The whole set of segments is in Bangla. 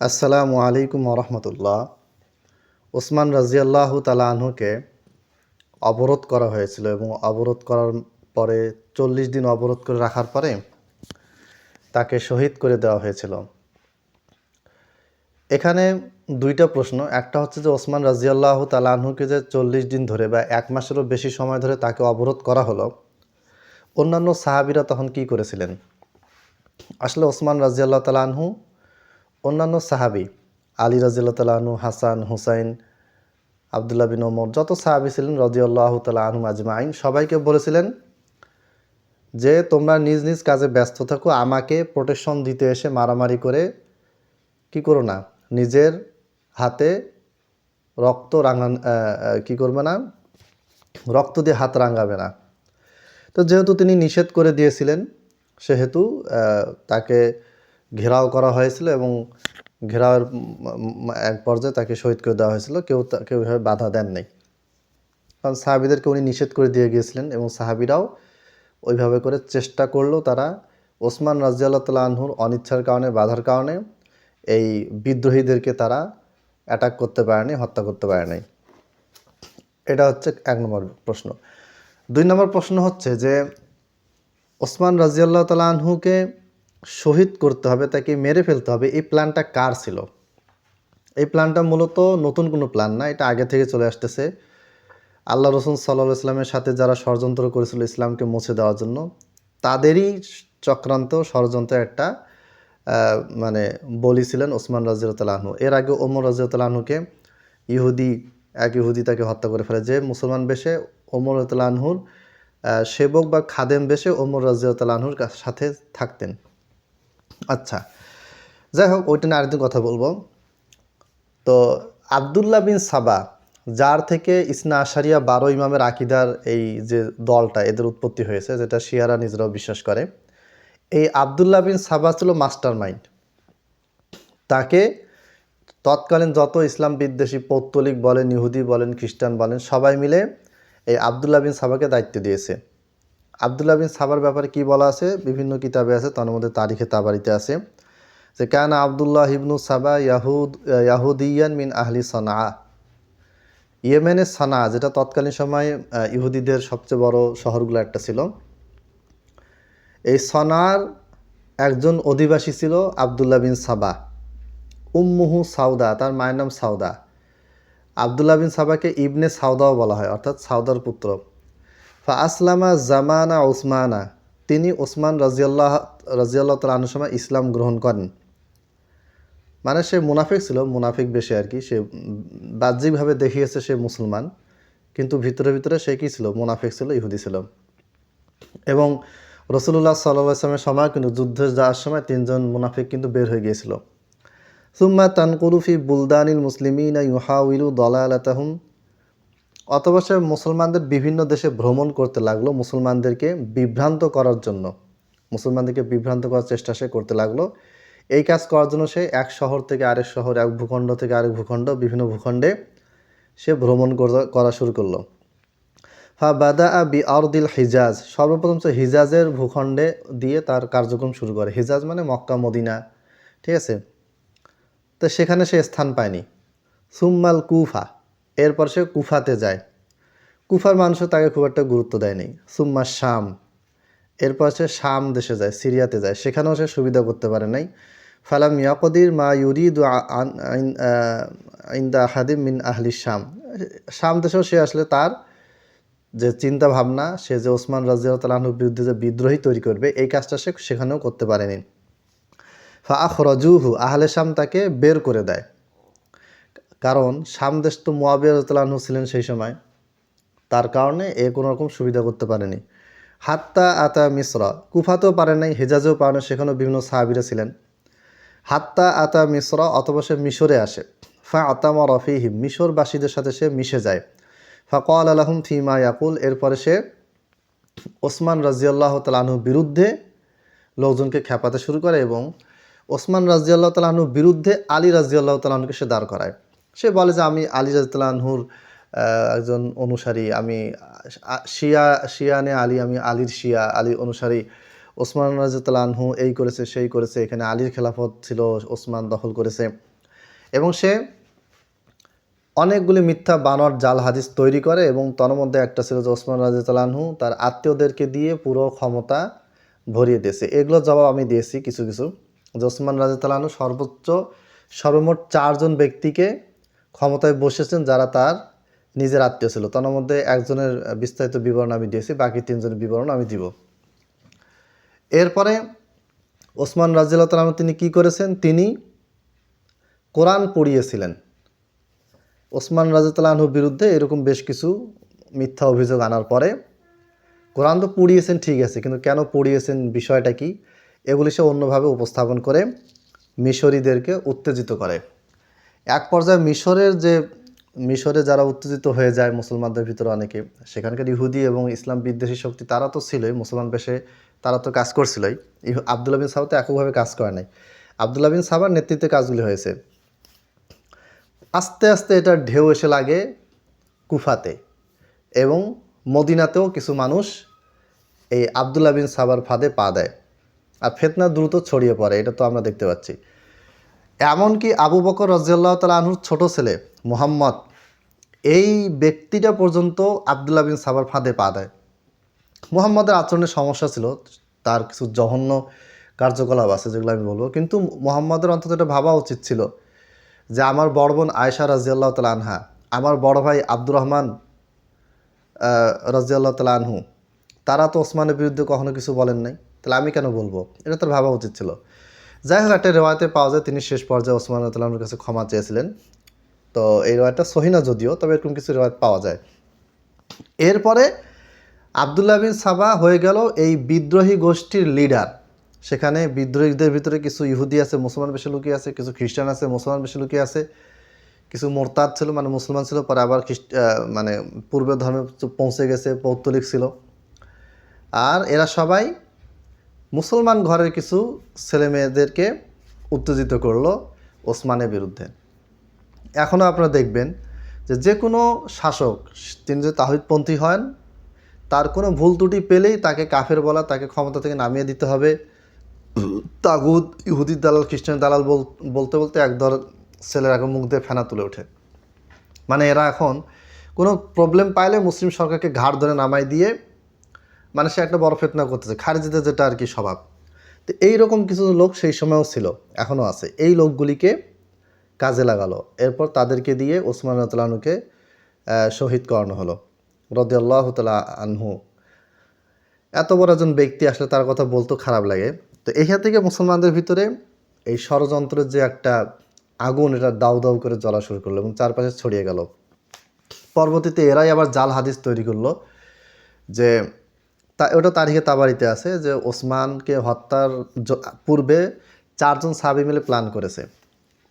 আসসালামু আলাইকুম রহমতুল্লাহ ওসমান রাজিয়াল্লাহ তালাহুকে অবরোধ করা হয়েছিল এবং অবরোধ করার পরে চল্লিশ দিন অবরোধ করে রাখার পরে তাকে শহীদ করে দেওয়া হয়েছিল। এখানে দুইটা প্রশ্ন। একটা হচ্ছে যে ওসমান রাজিয়াল্লাহ তালাহুকে যে চল্লিশ দিন ধরে বা এক মাসেরও বেশি সময় ধরে তাকে অবরোধ করা হলো, অন্যান্য সাহাবিরা তখন কি করেছিলেন? আসলে ওসমান রাজিয়াল্লাহ তালাহু অন্যান্য সাহাবি, আলী রাজিয়াল্লাহ তালাহু হাসান, হুসাইন, আবদুল্লাহ বিন ওমর, যত সাহাবি ছিলেন রাজিউল্লাহ তালা আহম আজমাইন, সবাইকে বলেছিলেন যে তোমরা নিজ নিজ কাজে ব্যস্ত থাকো, আমাকে প্রোটেকশন দিতে এসে মারামারি করে কি করো না? নিজের হাতে রক্ত রাঙান কি করবে না? রক্ত দিয়ে হাত রাঙাবে না। তো যেহেতু তিনি নিষেধ করে দিয়েছিলেন, সেহেতু তাকে ঘেরাও করা হয়েছিল এবং ঘেরাওয়ের এক পর্যায়ে তাকে শহীদ করে দেওয়া হয়েছিল। কেউ কেউ এভাবে বাধা দেন নাই কারণ সাহাবিদেরকে উনি নিষেধ করে দিয়ে গিয়েছিলেন এবং সাহাবিরাও ওইভাবে করে চেষ্টা করলেও তারা। ওসমান রাজিয়াল্লাহ তাল্লাহ আনহুর অনিচ্ছার কারণে, বাধার কারণে এই বিদ্রোহীদেরকে তারা অ্যাটাক করতে পারেনি, হত্যা করতে পারেনি। এটা হচ্ছে এক নম্বর প্রশ্ন। দুই নম্বর প্রশ্ন হচ্ছে যে, ওসমান রাজিয়াল্লাহ তালা আনহুকে শহীদ করতে হবে, তাকে মেরে ফেলতে হবে, এই প্ল্যানটা কার ছিল? এই প্ল্যানটা মূলত নতুন কোনো প্ল্যান না, এটা আগে থেকে চলে আসতেছে। আল্লাহ রসুল সাল্লাহ ইসলামের সাথে যারা ষড়যন্ত্র করেছিল ইসলামকে মুছে দেওয়ার জন্য, তাদেরই চক্রান্ত ষড়যন্ত্রের একটা মানে বলি ছিলেন ওসমান রাজিউতালাহনু এর আগে ওমর রাজিউতালাহনুকে ইহুদি, এক ইহুদি তাকে হত্যা করে ফেলে, যে মুসলমান বেশে ওমর রাজিউতালাহনুর সেবক বা খাদেম বেশে ওমর রাজিউতালাহনুর সাথে থাকতেন। আচ্ছা যাই হোক ওইটা নিয়ে আরেকদিন কথা বলব। তো আবদুল্লাহ বিন সাবা, যার থেকে ইসনা আশারিয়া বারো ইমামের আকিদার এই যে দলটা, এদের উৎপত্তি হয়েছে, যেটা শিয়ারা নিজেরাও বিশ্বাস করে, এই আবদুল্লাহ বিন সাবা ছিল মাস্টার মাইন্ড তাকে তৎকালীন যত ইসলাম বিদ্বেষী, পৌত্তলিক বলেন, ইহুদি বলেন, খ্রিস্টান বলেন, সবাই মিলে এই আবদুল্লাহ বিন সাবাকে দায়িত্ব দিয়েছে। আবদুল্লাহ বিন সাবার ব্যাপারে কি বলা আছে? বিভিন্ন কিতাবে আছে, তার মধ্যে তারিখে তাবারিতে আছে। যে কেন আবদুল্লাহ ইবনু সাবা ইয়াহুদ, ইয়াহুদিয়ান মিন আহলি সনা। ইয়েমেনের সানা, যেটা তৎকালীন সময়ে ইহুদিদের সবচেয়ে বড় শহরগুলো একটা ছিল। এই সনার একজন অধিবাসী ছিল আবদুল্লাহ বিন সাবা। উম্মুহু সাউদা, তার মায়ের নাম সাউদা। আবদুল্লাহ বিন সাবাকে ইবনে সাউদাও বলা হয়, অর্থাৎ সাউদার পুত্র। ফা আসলামা জামানা ওসমানা তিনি ওসমান রাজিয়াল্লাহ রাজিয়াল্লাহ তালুর সময় ইসলাম গ্রহণ করেন। মানে সে মুনাফিক ছিল, মুনাফিক বেশি আর কি। সে বাহ্যিকভাবে দেখিয়েছে সে মুসলমান, কিন্তু ভিতরে ভিতরে সে কি ছিল? মুনাফিক ছিল, ইহুদি ছিল। এবং রসুল্লাহ সাল্লাহ আসলামের সময় কিন্তু যুদ্ধে যাওয়ার সময় তিনজন মুনাফিক কিন্তু বের হয়ে গিয়েছিল। সুম্মা তানকুরুফি বুলদানিল মুসলিমিনা ইউহাউইলু দলালাতাহুম। অথবা সে মুসলমানদের বিভিন্ন দেশে ভ্রমণ করতে লাগল, মুসলমানদেরকে বিভ্রান্ত করার জন্য, মুসলমানদেরকে বিভ্রান্ত করার চেষ্টা সে করতে লাগল। এই কাজ করার জন্য সে এক শহর থেকে আরেক শহর, এক ভূখণ্ড থেকে আরেক ভূখণ্ড, বিভিন্ন ভূখণ্ডে সে ভ্রমণ করা শুরু করল। ফা বাদা আ বি আরদিল হিজাজ, সর্বপ্রথম সে হিজাজের ভূখণ্ডে দিয়ে তার কার্যক্রম শুরু করে। হিজাজ মানে মক্কা, মদিনা, ঠিক আছে? তো সেখানে সে স্থান পায়নি। সুম্মাল কুফা এরপর সে কুফাতে যায়। কুফার মানুষও তাকে খুব একটা গুরুত্ব দেয়নি। সুম্মা শাম। এরপর সে শাম দেশে যায়, সিরিয়াতে যায়। সেখানেও সে সুবিধা করতে পারে নাই। ফালাম ইয়াকদির মা ইউরিদ ইন্দা আহাদিম মিন আহলি শাম। শাম দেশেও সে আসলে তার যে চিন্তা ভাবনা সে যে ওসমান রাজিয়ালতালাহুর বিরুদ্ধে যে বিদ্রোহী তৈরি করবে, এই কাজটা সে সেখানেও করতে পারেনি। ফা আখ রজুহু আহলে শাম তাকে বের করে দেয়। কারণ শাম দেশ তো মোয়াবিয়াতলাহু ছিলেন সেই সময়। তার কারণে এ কোনো রকম সুবিধা করতে পারেনি। হাত্তা আতা মিশ্রা কুফাতেও পারে নাই, হেজাজেও পারে না সেখানেও বিভিন্ন সাহাবিরা ছিলেন। হাত্তা আতা মিশ্রা অথবা সে মিশরে আসে। ফা আতামা রফিহিম, মিশরবাসীদের সাথে সে মিশে যায়। ফা কল আলহম ফিমা ইয়াকুল, এরপরে সে ওসমান রাজিয়াল্লাহ তালাহুর বিরুদ্ধে লোকজনকে খেপাতে শুরু করে এবং ওসমান রাজিয়াল্লাহ তালাহুর বিরুদ্ধে আলী রাজিয়াল্লাহ তালাহুকে সে দাঁড় করায়। সে বলে যে আমি আলী রাজিয়াল্লাহুর একজন অনুসারী, আমি শিয়া শিয়ানে আলী, আমি আলীর শিয়া, আলী অনুসারী। ওসমান রাজিয়াল্লাহু এই করেছে, সেই করেছে, এখানে আলীর খেলাফত ছিল, ওসমান দখল করেছে। এবং সে অনেকগুলি মিথ্যা বানর জাল হাদিস তৈরি করে এবং তার মধ্যে একটা ছিল যে ওসমান রাজিতালানহু তার আত্মীয়দেরকে দিয়ে পুরো ক্ষমতা ভরিয়ে দিয়েছে। এগুলো জবাব আমি দিয়েছি কিছু কিছু। যে ওসমান রাজিতালানহু সর্বোচ্চ, সর্বমোট চারজন ব্যক্তিকে ক্ষমতায় বসেছেন যারা তার নিজের আত্মীয় ছিল। তার মধ্যে একজনের বিস্তারিত বিবরণ আমি দিয়েছি, বাকি তিনজনের বিবরণ আমি দিব। এরপরে ওসমান রাজিয়াল্লাহ তালাম তিনি কি করেছেন? তিনি কোরআন পড়িয়েছিলেন। ওসমান রাজিতালাহুর বিরুদ্ধে এরকম বেশ কিছু মিথ্যা অভিযোগ আনার পরে কোরআন তো পড়িয়েছেন, ঠিক আছে, কিন্তু কেন পড়িয়েছেন, বিষয়টা কি, এগুলি সে অন্যভাবে উপস্থাপন করে মিশরীদেরকে উত্তেজিত করে। এক পর্যায়ে মিশরের যে, মিশরে যারা উত্তেজিত হয়ে যায় মুসলমানদের ভিতরে অনেকে, সেখানকার ইহুদি এবং ইসলাম বিদ্বেষী শক্তি তারা তো ছিলই, মুসলমান বেশে তারা তো কাজ করছিলই। আবদুল্লাহ বিন সাবা তো এককভাবে কাজ করে নাই। আবদুল্লাহ বিন সাবার নেতৃত্বে কাজগুলি হয়েছে। আস্তে আস্তে এটার ঢেউ এসে লাগে কুফাতে এবং মদিনাতেও কিছু মানুষ এই আবদুল্লাহ বিন সাবার ফাঁদে পা দেয়। আর ফেতনা দ্রুত ছড়িয়ে পড়ে, এটা তো আমরা দেখতে পাচ্ছি। এমনকি আবু বকর রাজিয়াল্লাহ তালা ছোট ছেলে মোহাম্মদ, এই ব্যক্তিটা পর্যন্ত আবদুল্লাহ বিন সাবার ফাঁদে পা দেয়। মোহাম্মদের আচরণের সমস্যা ছিল, তার কিছু জঘন্য কার্যকলাপ আছে যেগুলো আমি বলব। কিন্তু মোহাম্মদের অন্তত এটা ভাবা উচিত ছিল যে আমার বড় বোন আয়সা রাজিয়াল্লাহ তালা আনহা, আমার বড় ভাই আব্দুর রহমান রাজিয়াল্লাহ তালা আনহু, তারা তো ওসমানের বিরুদ্ধে কখনো কিছু বলেন নাই। তাহলে আমি কেন বলব? এটা তার ভাবা উচিত ছিল। যাই হোক, একটা রেওয়ায়তে পাওয়া যায়, তিনি শেষ পর্যায়ে ওসমান তালামের কাছে ক্ষমা চেয়েছিলেন। তো এই রেওয়ায়তটা সহিনা যদিও, তবে এরকম কিছু রেওয়ায়ত পাওয়া যায়। এরপরে আবদুল্লাহ বিন সাবা হয়ে গেল এই বিদ্রোহী গোষ্ঠীর লিডার সেখানে বিদ্রোহীদের ভিতরে কিছু ইহুদি আছে, মুসলমান বেশি লুকিয়ে আছে, কিছু খ্রিস্টান আছে, মুসলমান বেশি লুকিয়ে আছে, কিছু মোরতাদ ছিল মানে মুসলমান ছিল, পরে আবার খ্রিস্ট মানে পূর্বে ধর্মে পৌঁছে গেছে, পৌত্তলিক ছিল। আর এরা সবাই মুসলমান ঘরের কিছু ছেলে মেয়েদেরকে উত্তেজিত করল ওসমানের বিরুদ্ধে। এখনও আপনারা দেখবেন যে যে কোনো শাসক, তিনি যে তাহিদপন্থী হন, তার কোনো ভুল ত্রুটি পেলেই তাকে কাফের বলা, তাকে ক্ষমতা থেকে নামিয়ে দিতে হবে। তাগুদ ইহুদি দালাল, খ্রিস্টান দালাল বল- বলতে বলতে একদল ছেলের এখন মুখ দিয়ে ফেনা তুলে ওঠে। মানে এরা এখন কোনো প্রবলেম পাইলে মুসলিম সরকারকে ঘাড় ধরে নামাই দিয়ে মানে সে একটা বড় ফেতনা করতেছে। খারিজিতে যেটা আর কি স্বভাব। তো এইরকম কিছু লোক সেই সময়ও ছিল, এখনও আছে। এই লোকগুলিকে কাজে লাগালো। এরপর তাদেরকে দিয়ে ওসমান রতলানুকে শহীদ করানো হলো। রদি আল্লাহ তালা আনহু। এত বড় একজন ব্যক্তি আসলে তার কথা বলতেও খারাপ লাগে। তো এখান থেকে মুসলমানদের ভিতরে এই ষড়যন্ত্রের যে একটা আগুন, এটা দাউ দাউ করে জ্বলা শুরু করল এবং চারপাশে ছড়িয়ে গেল। পরবর্তীতে এরাই আবার জাল হাদিস তৈরি করল যে তা, ওটা তারিখে তাবারিতে আছে যে ওসমানকে হত্যার পূর্বে চারজন সাবি মিলে প্ল্যান করেছে।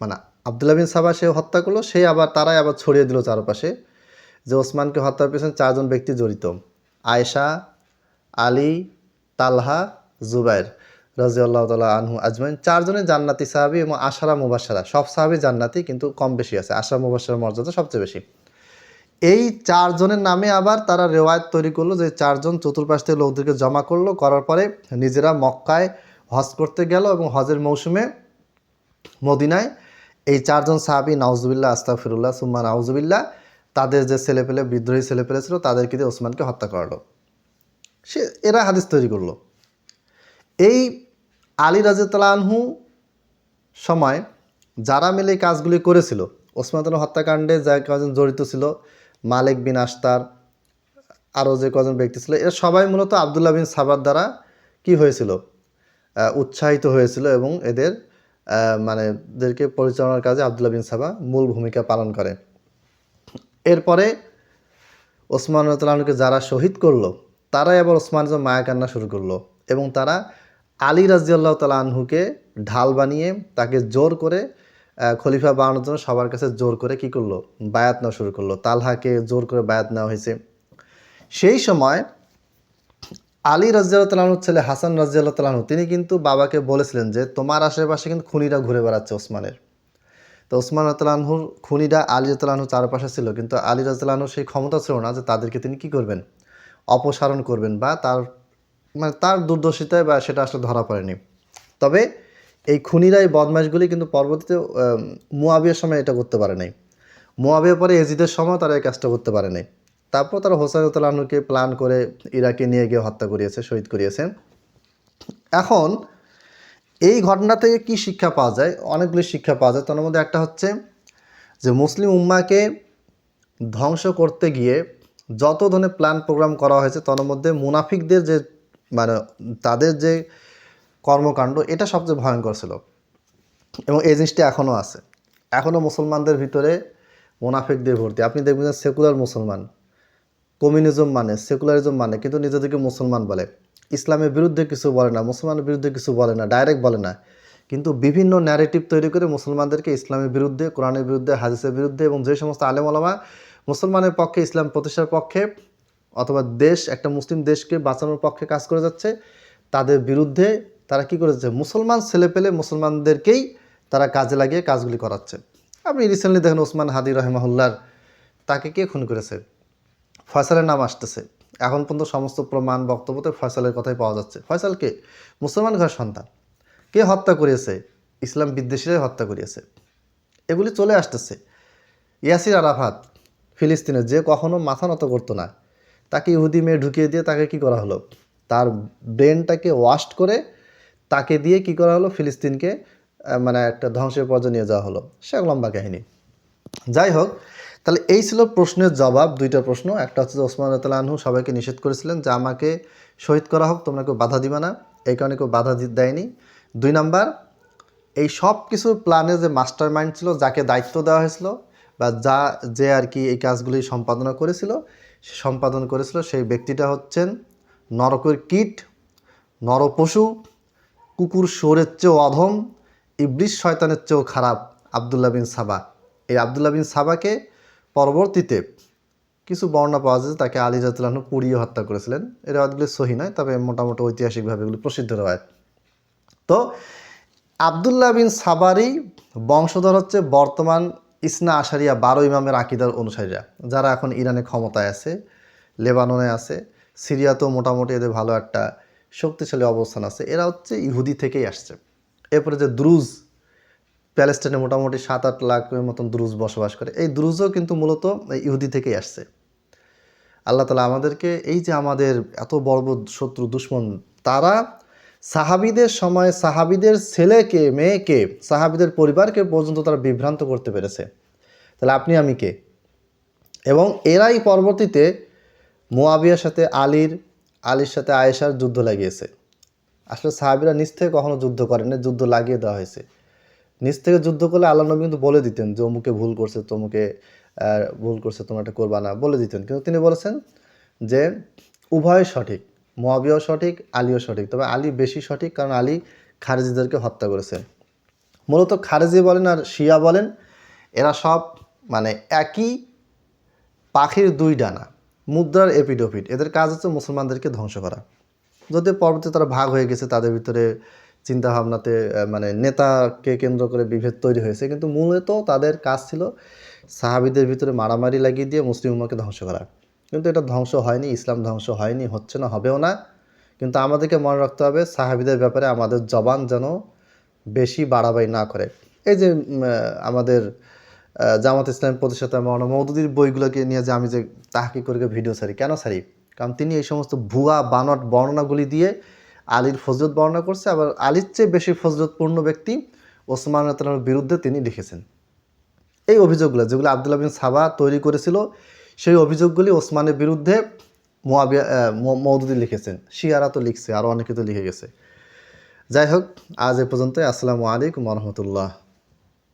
মানে আবদুল্লাহ বিন সাবা সে হত্যা করল, সে আবার, তারাই আবার ছড়িয়ে দিল চারপাশে যে ওসমানকে হত্যার পেছনে চারজন ব্যক্তি জড়িত। আয়েশা, আলী, তালহা, জুবাইর রাজিউল্লাহ তালা আনহু আজমাইন। চারজনে জান্নাতি সাহাবি এবং আশারা মুবাসারা সব সাহাবি জান্নাতি, কিন্তু কম বেশি আছে। আশারা মুবাসার মর্যাদা সবচেয়ে বেশি। এই চারজনের নামে আবার তারা রেওয়ায়ত তৈরি করল যে চারজন চতুর্পাশ থেকে লোকদেরকে জমা করল। করার পরে নিজেরা মক্কায় হজ করতে গেল এবং হজের মৌসুমে মদিনায় এই চারজন সাহাবি, নাউজুবিল্লাহ আস্তাফিরুল্লাহ সুম্মা নাউজুবিল্লাহ, তাদের যে ছেলেপেলে, বিদ্রোহী ছেলেপেলে ছিল, তাদেরকে দিয়ে ওসমানকে হত্যা করালো। সে, এরা হাদিস তৈরি করল। এই আলী আনহু সময় যারা মিলে এই কাজগুলি করেছিল, ওসমান হত্যাকাণ্ডে যা কজন জড়িত ছিল মালিক বিন আস্তার আরও যে কজন ব্যক্তি ছিল, এরা সবাই মূলত আবদুল্লাহ বিন সাবার দ্বারা কি হয়েছিল? উৎসাহিত হয়েছিল এবং এদের মানে এদেরকে পরিচালনার কাজে আবদুল্লাহ বিন সাবা মূল ভূমিকা পালন করে। এরপরে ওসমান রতলানকে যারা শহীদ করল, তারাই আবার ওসমান মায়া কান্না শুরু করল এবং তারা আলী রাজিয়াল্লাহ তালা আনহুকে ঢাল বানিয়ে তাকে জোর করে খলিফা বানানোর জন্য সবার কাছে জোর করে কি করল? বায়াত নেওয়া শুরু করল। তালহাকে জোর করে বায়াত নেওয়া হয়েছে। সেই সময় আলী রাজিয়াল্লাহ ছেলে হাসান রাজিয়াল্লাহ তালাহু তিনি কিন্তু বাবাকে বলেছিলেন যে, তোমার আশেপাশে কিন্তু খুনিরা ঘুরে বেড়াচ্ছে ওসমানের। তো ওসমান রাতলানহুর খুনিরা আলী রাতলানহু চারপাশে ছিল। কিন্তু আলী রাতলানহুর সেই ক্ষমতা ছিল না যে, তাদেরকে তিনি কি করবেন? অপসারণ করবেন বা তার মানে তার দুর্দশিতায় বা সেটা আসলে ধরা পড়েনি। তবে এই খুনিরাই বদমাশগুলি কিন্তু পরবর্তীতে মুয়াবিয়ার সময় এটা করতে পারে নাই। মুয়াবিয়ার পরে এজিদের সময় তারা এই কাজটা করতে পারে নাই। তারপর তারা হোসেন তালানুকে প্ল্যান করে ইরাকে নিয়ে গিয়ে হত্যা করিয়েছে, শহীদ করিয়েছে এখন এই ঘটনা থেকে কি শিক্ষা পাওয়া যায়? অনেকগুলি শিক্ষা পাওয়া যায়। তার মধ্যে একটা হচ্ছে যে, মুসলিম উম্মাকে ধ্বংস করতে গিয়ে যত ধরনের প্ল্যান প্রোগ্রাম করা হয়েছে, তার মধ্যে মুনাফিকদের যে মানে তাদের যে কর্মকাণ্ড, এটা সবচেয়ে ভয়ঙ্কর ছিল। এবং এই জিনিসটি এখনও আছে। এখনও মুসলমানদের ভিতরে মুনাফিকদের ভর্তি। আপনি দেখবেন সেকুলার মুসলমান, কমিউনিজম মানে সেকুলারিজম মানে কিন্তু নিজেদেরকে মুসলমান বলে। ইসলামের বিরুদ্ধে কিছু বলে না, মুসলমানের বিরুদ্ধে কিছু বলে না ডাইরেক্ট বলে না। কিন্তু বিভিন্ন ন্যারেটিভ তৈরি করে মুসলমানদেরকে ইসলামের বিরুদ্ধে, কোরআনের বিরুদ্ধে, হাদিসের বিরুদ্ধে এবং যে সমস্ত আলেম আলামা মুসলমানের পক্ষে, ইসলাম প্রতিষ্ঠার পক্ষে অথবা দেশ, একটা মুসলিম দেশকে বাঁচানোর পক্ষে কাজ করে যাচ্ছে, তাদের বিরুদ্ধে তারা কি করেছে? মুসলমান ছেলে পেলে মুসলমানদেরকেই তারা কাজে লাগিয়ে কাজগুলি করাচ্ছে। আপনি রিসেন্টলি দেখেন ওসমান হাদি রহমাহুল্লার, তাকে কে খুন করেছে? ফয়সালের নাম আসতেছে। এখন পর্যন্ত সমস্ত প্রমাণ, বক্তব্যতে ফয়সালের কথাই পাওয়া যাচ্ছে। ফয়সাল কে? মুসলমান ঘর সন্তান। কে হত্যা করিয়েছে? ইসলাম বিদ্বেষীরাই হত্যা করিয়েছে। এগুলি চলে আসতেছে। ইয়াসির আরাফাত, ফিলিস্তিনে, যে কখনো মাথা নত করতো না। তাকে ইহুদি মেয়ে ঢুকিয়ে দিয়ে তাকে কি করা হলো? তার ব্রেনটাকে ওয়াশ করে তাকে দিয়ে কি করা হলো? ফিলিস্তিনকে মানে একটা ধ্বংসের পর্যায়ে নিয়ে যাওয়া হলো। সে এক লম্বা কাহিনী। যাই হোক, তাহলে এই ছিল প্রশ্নের জবাব, দুইটা প্রশ্ন। একটা হচ্ছে ওসমান রাতাল আনহু সবাইকে নিষেধ করেছিলেন যে আমাকে শহীদ করা হোক, তোমরা কেউ বাধা দিবে না। এই কারণে কেউ বাধা দেয়নি। দুই নাম্বার, এই সব কিছু প্ল্যানে যে মাস্টার মাইন্ড ছিল, যাকে দায়িত্ব দেওয়া হয়েছিল বা যা, যে আর কি এই কাজগুলি সম্পাদনা করেছিল, সে সম্পাদন করেছিল সেই ব্যক্তিটা হচ্ছেন নরকের কীট, নরপশু। কুকুর শোরের চেয়েও অধম ইবলিশ শয়তানের চেয়েও খারাপ আবদুল্লাহ বিন সাবা। এই আবদুল্লাহ বিন সাবাকে পরবর্তীতে কিছু বর্ণনা পাওয়া যায় তাকে আলী জাতুল্লাহ পুড়িয়ে হত্যা করেছিলেন। এই রেওয়াজগুলি সহি নয়, তবে মোটামুটি ঐতিহাসিকভাবে এগুলি প্রসিদ্ধ রেওয়ায়ত। তো আবদুল্লাহ বিন সাবারি বংশধর হচ্ছে বর্তমান ইসনা আশারিয়া বারো ইমামের আকিদার অনুসারীরা, যারা এখন ইরানে ক্ষমতায় আছে, লেবাননে আছে। সিরিয়াতেও মোটামুটি এদের ভালো একটা শক্তিশালী অবস্থান আছে। এরা হচ্ছে ইহুদি থেকেই আসছে। এরপরে যে দ্রুজ, প্যালেস্টাইনে মোটামুটি সাত আট লাখের মতন দ্রুজ বসবাস করে। এই দ্রুজও কিন্তু মূলত ইহুদি থেকেই আসছে। আল্লাহ তালা আমাদেরকে এই যে আমাদের এত বড় শত্রু, দুশ্মন, তারা সাহাবিদের সময় সাহাবিদের ছেলেকে, মেয়েকে, সাহাবিদের পরিবারকে পর্যন্ত তারা বিভ্রান্ত করতে পেরেছে। তাহলে আপনি, আমি কে? এবং এরাই পরবর্তীতে মোয়াবিয়ার সাথে আলীর আলীর সাথে আয়েশার যুদ্ধ লাগিয়েছে। আসলে সাহাবিরা নিজ থেকে কখনো যুদ্ধ করেনি যুদ্ধ লাগিয়ে দেওয়া হয়েছে। নিজ থেকে যুদ্ধ করলে আল্লাহ নবী কিন্তু বলে দিতেন যে, অমুকে ভুল করছে, তমুকে ভুল করছে, তোমরা এটা করবা না বলে দিতেন। কিন্তু তিনি বলেছেন যে, উভয় সঠিক, মোয়াবিয়াও সঠিক, আলীও সঠিক। তবে আলী বেশি সঠিক কারণ আলী খারেজিদেরকে হত্যা করেছেন মূলত খারেজি বলেন আর শিয়া বলেন, এরা সব মানে একই পাখির দুই ডানা। মুদ্রার এপিডোপিড, এদের কাজ হচ্ছে মুসলমানদেরকে ধ্বংস করা। যদি পরবর্তী তারা ভাগ হয়ে গেছে, তাদের ভিতরে চিন্তাভাবনাতে মানে নেতাকে কেন্দ্র করে বিভেদ তৈরি হয়েছে, কিন্তু মূলত তাদের কাজ ছিল সাহাবিদের ভিতরে মারামারি লাগিয়ে দিয়ে মুসলিম উম্মাকে ধ্বংস করা। কিন্তু এটা ধ্বংস হয়নি, ইসলাম ধ্বংস হয়নি, হচ্ছে না, হবেও না। কিন্তু আমাদেরকে মনে রাখতে হবে, সাহাবিদের ব্যাপারে আমাদের জবান যেন বেশি বাড়াবাড়ি না করে। এই যে আমাদের জামাত ইসলাম প্রতিষ্ঠাতা মৌলানা মৌদুদির বইগুলোকে নিয়ে যে আমি যে তাহাকি করে ভিডিও ছাড়ি। কেন ছাড়ি? কারণ তিনি এই সমস্ত ভুয়া বানট বর্ণনাগুলি দিয়ে আলীর ফজরত বর্ণনা করছে, আবার আলীর চেয়ে বেশি ফজরতপূর্ণ ব্যক্তি ওসমান রাতানোর বিরুদ্ধে তিনি লিখেছেন। এই অভিযোগগুলো যেগুলো আবদুল্লাহ বিন সাবা তৈরি করেছিল, সেই অভিযোগগুলি ওসমানের বিরুদ্ধে মৌদুদি লিখেছেন। শিয়ারা তো লিখছে আরও অনেকে তো লিখে গেছে। যাই হোক, আজ এ পর্যন্ত আসসালামু আলাইকুম রহমতুল্লাহ।